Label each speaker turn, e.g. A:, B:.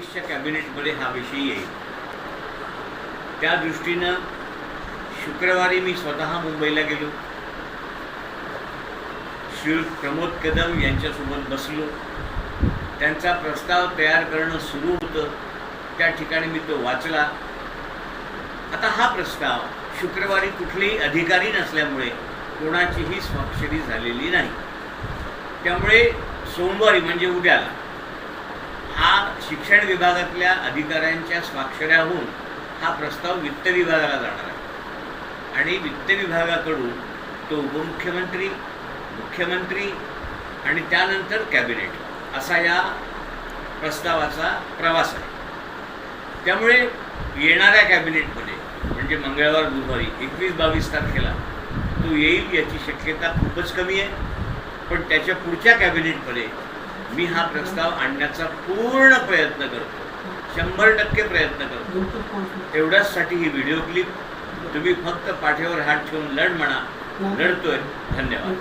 A: कॅबिनेटमध्ये हा विषय येईल. त्या दृष्टीनं शुक्रवारी मी स्वतः मुंबईला गेलो. श्री प्रमोद कदम यांच्यासोबत बसलो. त्यांचा प्रस्ताव तयार करणं सुरू होतं. त्या ठिकाणी मी तो वाचला. आता हा प्रस्ताव शुक्रवारी कुठलेही अधिकारी नसल्यामुळे कोणाचीही स्वाक्षरी झालेली नाही. त्यामुळे सोमवारी म्हणजे उद्याला हा शिक्षण विभागातल्या अधिकाऱ्यांच्या स्वाक्षऱ्या होऊन हा प्रस्ताव वित्त विभागाला जाणार आहे. आणि वित्त विभागाकडून तो उपमुख्यमंत्री मुख्यमंत्री आणि त्यानंतर कॅबिनेट असा या प्रस्तावाचा प्रवास आहे. त्यामुळे येणाऱ्या कॅबिनेटमध्ये म्हणजे मंगळवार बुधवारी एकवीस बावीस तारखेला तो येईल याची शक्यता खूपच कमी आहे. पण त्याच्या पुढच्या कॅबिनेटमध्ये मी हा प्रस्ताव आणण्याचा पूर्ण प्रयत्न करतो. शंभर टक्के प्रयत्न करतो. एवढ्याचसाठी ही व्हिडिओ क्लिप तुम्ही फक्त पाठीवर हात ठेवून लढ म्हणा. लढतोय. धन्यवाद.